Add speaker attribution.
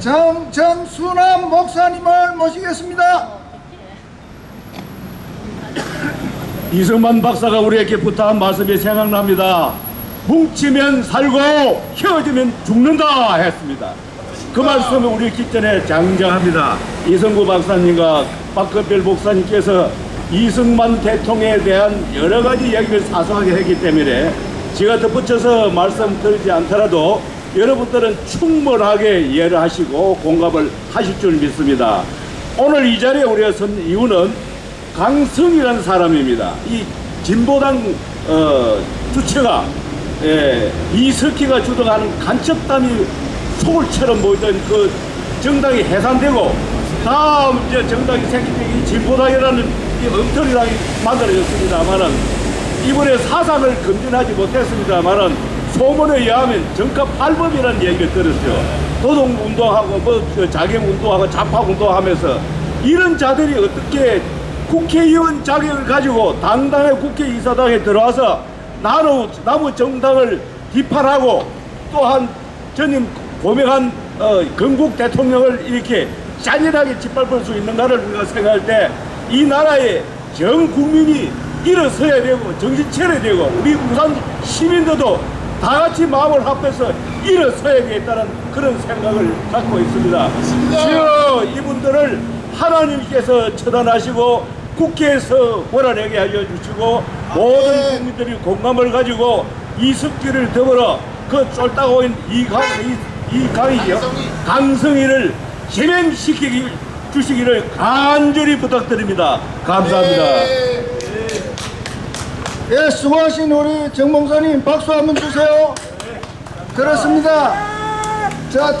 Speaker 1: 정정순남 목사님을 모시겠습니다.
Speaker 2: 이승만 박사가 우리에게 부탁한 말씀이 생각납니다. 뭉치면 살고 헤어지면 죽는다 했습니다. 그 말씀을 우리 기전에 장장합니다. 이성구 박사님과 박근별 목사님께서 이승만 대통령에 대한 여러 가지 이야기를 사소하게 했기 때문에 제가 덧붙여서 말씀 드리지 않더라도 여러분들은 충분하게 이해를 하시고 공감을 하실 줄 믿습니다. 오늘 이 자리에 우리가 선 이유는 강성이라는 사람입니다. 이 진보당 어, 주체가 예, 이석기가 주도하는 간첩단이 소울처럼 보이던 그 정당이 해산되고 다음 이제 정당이 생긴 이 진보당이라는 이 엉터리당이 만들어졌습니다만은 이번에 사상을 검진하지 못했습니다만은 소문에 의하면 정가 8법이라는 얘기를 들었죠. 노동운동하고 뭐 자경 운동하고 자파 운동하면서 이런 자들이 어떻게 국회의원 자격을 가지고 당당의 국회의사당에 들어와서 나누, 남의 정당을 비판하고 또한 전임 고명한 어, 건국 대통령을 이렇게 잔인하게 짓밟을 수 있는가를 우리가 생각할 때 이 나라의 전 국민이 일어서야 되고 정신 차려야 되고 우리 우산 시민들도 다 같이 마음을 합해서 일어서야 되겠다는 그런 생각을 갖고 있습니다. 주여 이분들을 하나님께서 처단하시고 국회에서 몰아내게 알려주시고 모든 국민들이 공감을 가지고 이석기를 더불어 그 쫄다고 있는 이강 이, 이 강이죠 강성희를 제명시키기 주시기를 간절히 부탁드립니다. 감사합니다.
Speaker 1: 예, 수고하신 우리 정 목사님 박수 한번 주세요. 그렇습니다. 자.